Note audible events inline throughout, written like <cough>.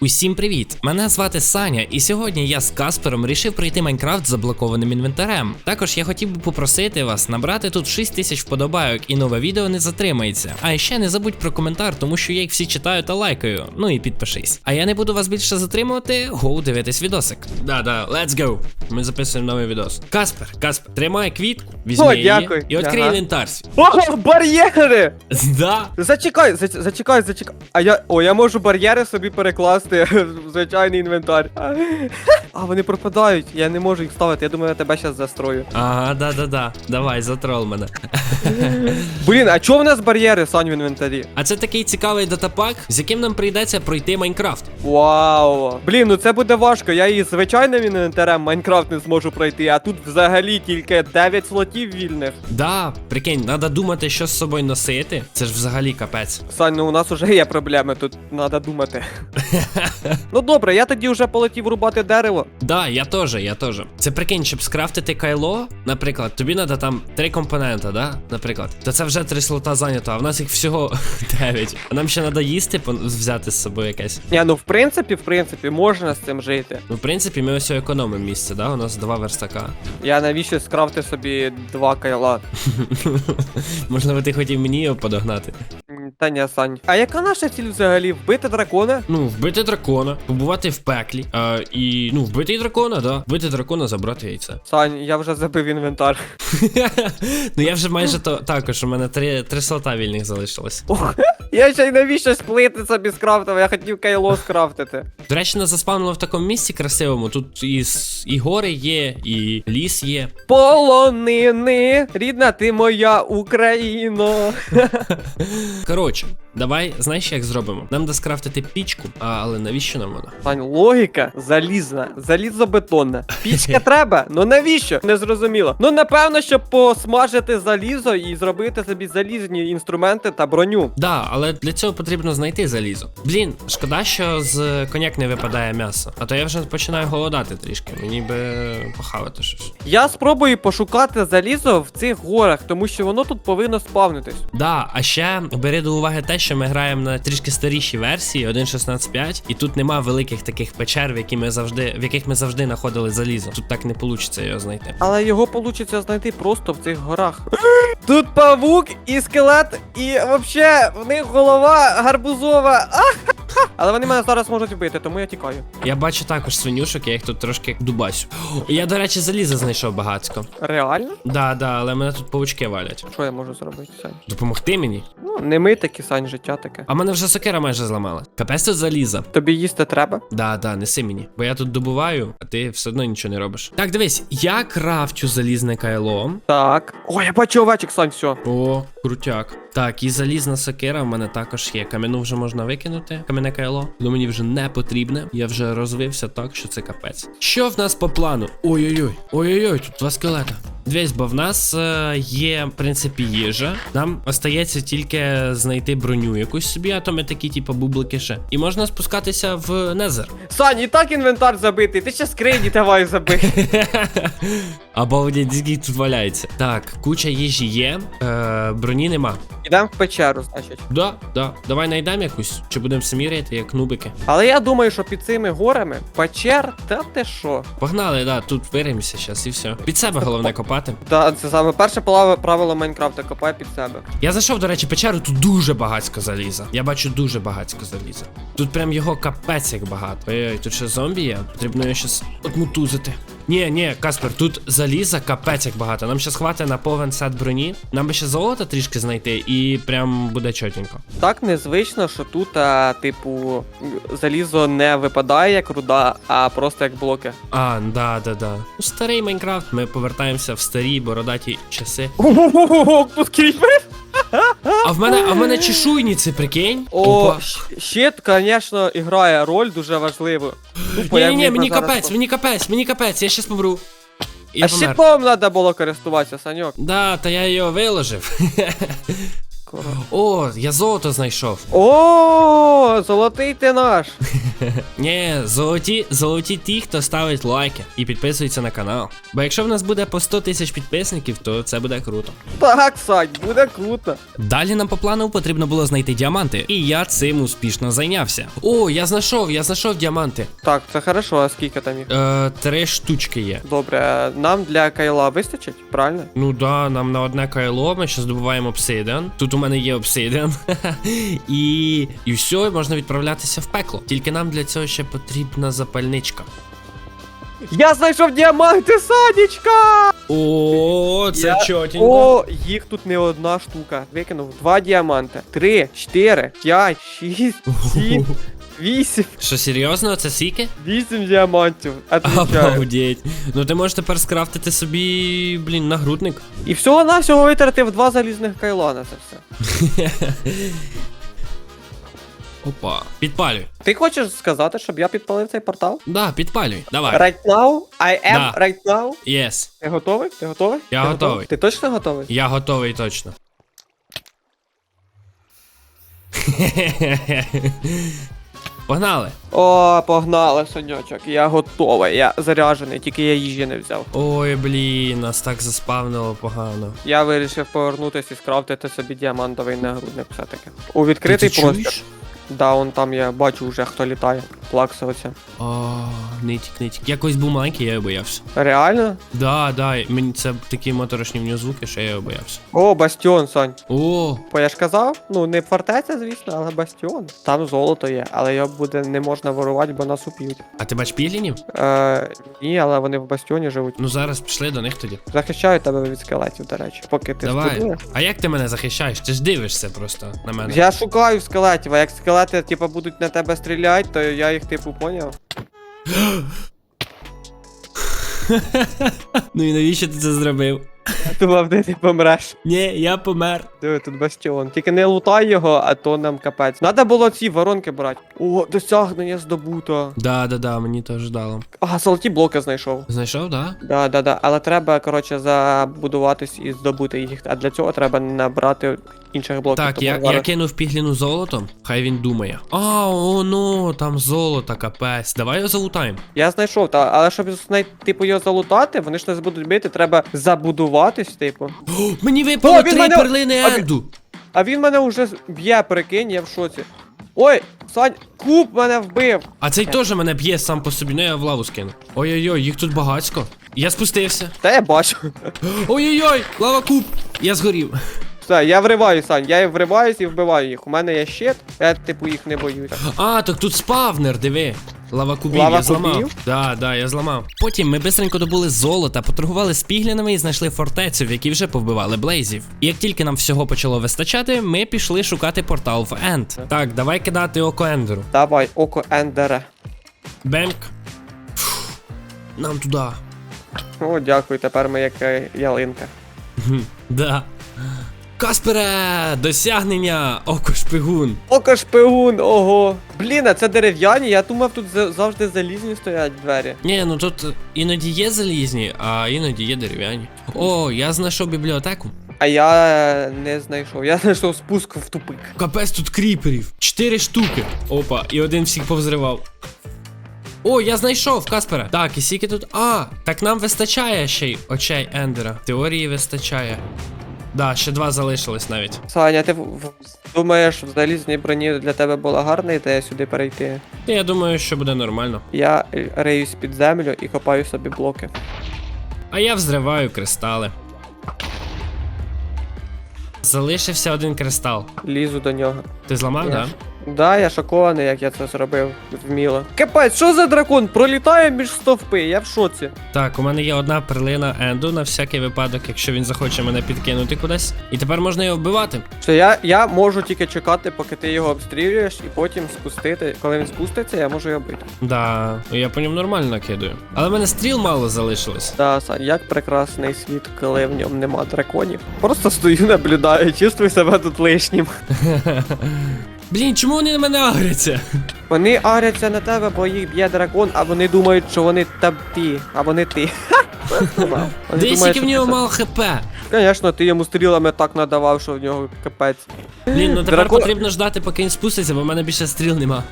Усім привіт! Мене звати Саня, і сьогодні я з Каспером рішив пройти Майнкрафт з заблокованим інвентарем. Також я хотів би попросити вас набрати тут 6 тисяч вподобайок і нове відео не затримається. А ще не забудь про коментар, тому що я їх всі читаю та лайкаю. Ну і підпишись. А я не буду вас більше затримувати, гоу дивитись відосик. Да-да, let's go. Ми записуємо новий відос. Каспер, Каспер, тримай квітку, візьми О, її дякую. і відкрий Ага. інвентар. свій. О, бар'єри! <laughs> Да. Зачекай, зач- зачекай, зачекай. А я. О, я можу бар'єри собі перекласти в <laughs> звичайний інвентар. А вони пропадають, я не можу їх ставити. Я думаю, я тебе зараз застрою. Ага, да-да-да. Давай, затрол мене. Блін, а чого в нас бар'єри, Сань, в інвентарі? А це такий цікавий датапак, з яким нам прийдеться пройти Майнкрафт. Вау! Блін, ну це буде важко. Я і звичайним інвентарем Майнкрафт не зможу пройти, а тут взагалі тільки 9 слотів вільних. Да, прикинь, треба думати, що з собою носити. Це ж взагалі капець. Сань, ну у нас вже є проблеми, тут треба думати. <laughs> <laughs> ну добре, я тоді вже полетів рубати дерево. Да, я теж, я теж. Це прикинь, щоб скрафтити кайло, наприклад, тобі треба там три компонента, да? Наприклад, то це вже три слота зайнято, а в нас їх всього <laughs> 9. А нам ще треба їсти взяти з собою якесь. Ні, ну в принципі, в принципі, можна з цим жити. Ну, в принципі, ми ось економимо місце, да? У нас два верстака. Я навіщо скрафти собі два кайла? <laughs> Можливо, ти хотів мені його подогнати. Ні, Сань. А яка наша ціль взагалі? Вбити дракона? Ну, вбити дракона, побувати в пеклі. А, і ну, вбити дракона, да. Вбити дракона, забрати яйце. Сань, я вже забив інвентар. <laughs> ну я вже майже то також, у мене три, три слота вільних залишилось. Ох, я ще й навіщо сплити собі скрафтив, я хотів кайло скрафтити. До речі, нас заспавнило в такому місці красивому. Тут і, і гори є, і ліс є. Полонини, рідна ти моя Україно. <laughs> Коротше, давай, знаєш, як зробимо? Нам треба скрафтити пічку, а, але навіщо нам вона? Сань, логіка залізна, залізобетонна. <laughs> Пічка треба? Ну навіщо? Не зрозуміло. Ну напевно, щоб посмажити залізо і зробити собі залізні інструменти та броню. Да, але для цього потрібно знайти залізо. Блін, шкода, що з коняк не випадає м'ясо. А то я вже починаю голодати трішки. Мені би похавати щось. Я спробую пошукати залізо в цих горах, тому що воно тут повинно спавнитись. Да, а ще бери до уваги те, що ми граємо на трішки старішій версії 1.16.5, і тут нема великих таких печер, в які ми завжди, в яких ми завжди знаходили залізо. Тут так не вийде його знайти. Але його вийде знайти просто в цих горах. <gasps> Тут павук і скелет, і взагалі в них голова гарбузова. А! Але вони мене зараз можуть вбити, тому я тікаю. Я бачу також свинюшок, я їх тут трошки дубасю. Я, до речі, залізо знайшов багатько. Реально? Да, да, але мене тут паучки валять. Що я можу зробити, Сань? Допомогти мені? Ну, не ми такі, Сань, життя таке. А мене вже сокира майже зламала. Капець тут заліза. Тобі їсти треба? Да, да, неси мені. Бо я тут добуваю, а ти все одно нічого не робиш. Так, дивись, я крафчу залізне кайло. Так. О, я бачу овечок, Сань, все. О, крутяк. Так, і залізна сокира в мене також є. Кам'яну вже можна викинути. Кам'яне кайло. Воно мені вже не потрібне. Я вже розвився так, що це капець. Що в нас по плану? Ой-ой-ой. Ой-ой-ой, тут два скелета. Дивись, бо в нас е, є, в принципі, їжа. Нам остається тільки знайти броню якусь собі, а то ми такі, типу, бублики ще. І можна спускатися в Незер. Сань, і так інвентар забитий, ти ще скрині давай забий. <laughs> Або дядьки тут валяється. Так, куча їжі є, е, броні нема. Ідемо в печеру, значить. Да, да. Давай знайдемо якусь, чи будемо самі рейти, як нубики. Але я думаю, що під цими горами печер, та ти що? Погнали, да, тут виримося зараз і все. Під себе головне копати. Та це саме перше правило, правило Майнкрафта, копай під себе. Я зайшов, до речі, печеру, тут дуже багатько заліза. Я бачу дуже багатько заліза. Тут прям його капець як багато. Ой-ой, тут ще зомбі є. Потрібно його щас отмутузити. Ні, ні, Каспер, тут заліза капець як багато. Нам щас хватить на повен сет броні. Нам би ще золота трішки знайти, і прям буде чотенько. Так незвично, що тут, а, типу, залізо не випадає як руда, а просто як блоки. А, да, да, да. Ну, старий Майнкрафт, ми повертаємося в старі бородаті часи. Ого, тут кріпер! А в мене, а в мене чешуйниці, прикинь. О, Опа. щ- щит, звісно, грає роль дуже важливу. Тупо, Ні, як ні, ні, він мені зараз капець, по- мені капець, мені капець, я щас помру. Я А помер. щитом треба було користуватися, Саньок. Да, та я його виложив. <laughs> скоро. О, я золото знайшов. О, золотий ти наш. <laughs> Ні, золоті, золоті ті, хто ставить лайки і підписується на канал. Бо якщо в нас буде по 100 тисяч підписників, то це буде круто. Так, Сань, буде круто. Далі нам по плану потрібно було знайти діаманти, і я цим успішно зайнявся. О, я знайшов, я знайшов діаманти. Так, це хорошо, а скільки там їх? Е, три штучки є. Добре, нам для кайла вистачить, правильно? Ну да, нам на одне кайло, ми ще здобуваємо обсидіан. Тут у мене є обсидіан. <laughs> і, і все, можна відправлятися в пекло. Тільки нам для цього ще потрібна запальничка. Я знайшов діаманти, Санечка! О, це Я- чотенько. О, їх тут не одна штука. Викинув два діаманти. Три, чотири, п'ять, шість, сім, вісім. Що серйозно, це сіки? Вісім діамантів. Отвічаю. Обалдеть. Ну ти можеш тепер скрафтити собі, блін, нагрудник. І всього навсього витратив два залізних кайла на це все. <laughs> Опа. Підпалюй. Ти хочеш сказати, щоб я підпалив цей портал? Да, підпалюй. Давай. Right now? I am Да. right now? Єс. Ти готовий? Ти готовий? Я Ти готовий. Ти точно готовий? Я готовий точно. <laughs> Погнали. О, погнали, сонячок. Я готовий. Я заряджений, тільки я їжі не взяв. Ой, блін, нас так заспавнило погано. Я вирішив повернутися і скрафтити собі діамантовий нагрудник все-таки. У відкритий ти простір. чуєш? Да, он там я бачу вже хто літає. Плаксовиця. О, нитік, нитік. Я колись був маленький, я його боявся. Реально? Да, да, мені це такі моторошні в нього звуки, що я його боявся. О, бастіон, Сань. О, Бо я ж казав, ну не фортеця, звісно, але бастіон. Там золото є, але його буде не можна ворувати, бо нас уб'ють. а ти бач піглінів? Е, ні, але вони в бастіоні живуть. Ну зараз пішли до них тоді. Захищають тебе від скелетів, до речі. Поки ти Давай. збудуєш. А як ти мене захищаєш? Ти ж дивишся просто на мене. Я шукаю скелетів, а як скелети, типу, будуть на тебе стріляти, то я їх типу поняв. Ну і навіщо ти це зробив? Думав, де ти помреш. Ні, я помер. Диви, тут бастіон. Тільки не лутай його, а то нам капець. Надо було ці воронки брати. О, досягнення здобуто. Да, да, да, мені теж дало. А, золоті блоки знайшов. Знайшов, да? Да, да, да. Але треба, коротше, забудуватись і здобути їх. А для цього треба набрати інших блоків. Так, Тому я, я зараз- кинув пігліну золотом, хай він думає. А, о, ну, там золото, капець. Давай його залутаємо. Я знайшов, та, але щоб знайти, типу, його залутати, вони ж не будуть бити, треба забудуватись, типу. Мені випало О, він три мене- перлини а він- Енду. А він мене вже б'є, прикинь, я в шоці. Ой, Сань, куб мене вбив. А цей теж мене б'є сам по собі, ну я в лаву скину. Ой-ой-ой, їх тут багацько. Я спустився. Та я бачу. Ой-ой-ой, лава куб. Я згорів. Все, я вриваю, Сань, я вриваюсь і вбиваю їх. У мене є щит, я типу їх не боюсь. А, так тут спавнер, диви. Лава кубів, Лава я зламав. кубів? Да, да, я зламав. Потім ми бистренько добули золота, поторгували з піглінами і знайшли фортецю, в якій вже повбивали блейзів. І як тільки нам всього почало вистачати, ми пішли шукати портал в Енд. Так, давай кидати око Ендеру. Давай, око Ендера. Бемк. Фух, Нам туди. О, дякую, тепер ми як е, ялинка. Хм, Да. Каспере! Досягнення! Око шпигун! Око шпигун, ого. Блін, а це дерев'яні, я думав, тут завжди залізні стоять двері. Ні, ну тут іноді є залізні, а іноді є дерев'яні. О, я знайшов бібліотеку. А я не знайшов. Я знайшов спуск в тупик. Капець тут кріперів. Чотири штуки. Опа, і один всіх повзривав. О, я знайшов Каспера. Так, і скільки тут. А, так нам вистачає ще й очей Ендера. Теорії вистачає. Да, ще два залишились навіть. Саня, ти в- в- думаєш, в залізній броні для тебе була гарна ідея сюди перейти? Я думаю, що буде нормально. Я е, риюсь під землю і копаю собі блоки. А я взриваю кристали. Залишився один кристал. Лізу до нього. Ти зламав, так? да? Да, я шокований, як я це зробив вміло. Капець, що за дракон? Пролітає між стовпи, я в шоці. Так, у мене є одна перлина Енду на всякий випадок, якщо він захоче мене підкинути кудись. І тепер можна його вбивати. Що я, я можу тільки чекати, поки ти його обстрілюєш, і потім спустити. Коли він спуститься, я можу його бити. Да, я по ньому нормально накидаю. Але в мене стріл мало залишилось. Да, Сань, як прекрасний світ, коли в ньому нема драконів. Просто стою, <laughs> наблюдаю, чувствую себе тут лишнім. <laughs> Блін, чому вони на мене агряться? Вони агряться на тебе, бо їх б'є дракон, а вони думають, що вони та ти, а вони ти. Десь тільки в нього мало хп. Звісно, ти йому стрілами так надавав, що в нього капець. Блін, ну тепер Дракон- потрібно ждати, поки він спуститься, бо в мене більше стріл нема.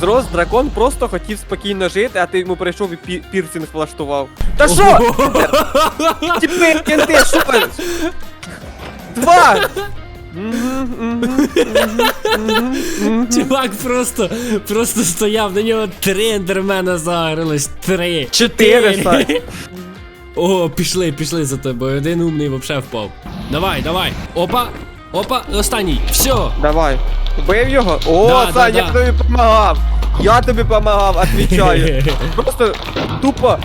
Зрос дракон просто хотів спокійно жити, а ти йому прийшов і пі- пірсинг влаштував. Та що? Тіпи, кенти, що ви? <laughs> Два! Чувак просто, просто стояв, на нього три ендермена загрилось. Три. Чотири. О, пішли, пішли за тобою. Один умний вообще впав. Давай, давай. Опа. Опа, останній. Все. Давай. Убив його? О, Да, да, Сань, я да. тобі помагав. Я тобі помагав, отвічаю. <laughs> Просто тупо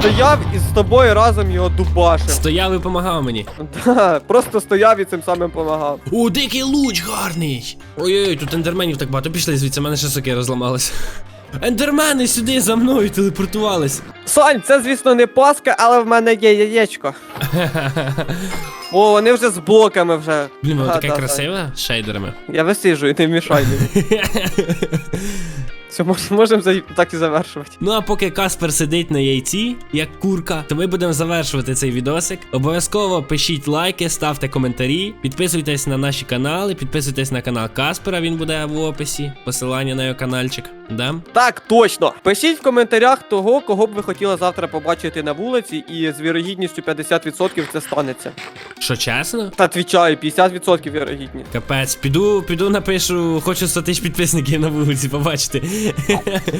стояв і з тобою разом його дубашив. Стояв і помагав мені. <laughs> Да, просто стояв і цим самим помагав. О, дикий луч гарний. Ой-ой, тут ендерменів так багато. Пішли звідси, в мене ще соки розламались. Ендермени сюди за мною телепортувались. Сань, це звісно не паска, але в мене є яєчко. <laughs> О, вони вже з блоками вже. Блін, воно Ага, таке красиве з шейдерами. Я і не мішай мені. <laughs> Все, можемо так і завершувати. Ну а поки Каспер сидить на яйці, як курка, то ми будемо завершувати цей відосик. Обов'язково пишіть лайки, ставте коментарі, підписуйтесь на наші канали, підписуйтесь на канал Каспера, він буде в описі. Посилання на його каналчик. Да? Так, точно. Пишіть в коментарях того, кого б ви хотіли завтра побачити на вулиці, і з вірогідністю 50% це станеться. Що чесно? Та відвічаю, 50% вірогідність. Капець, піду, піду напишу, хочу 100 тисяч підписників на вулиці побачити.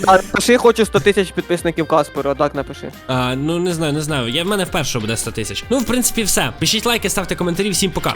А напиши, хочу 100 тисяч підписників Касперу, отак напиши. А, ну не знаю, не знаю. Я в мене вперше буде 100 тисяч. Ну, в принципі, все. Пишіть лайки, ставте коментарі, всім пока.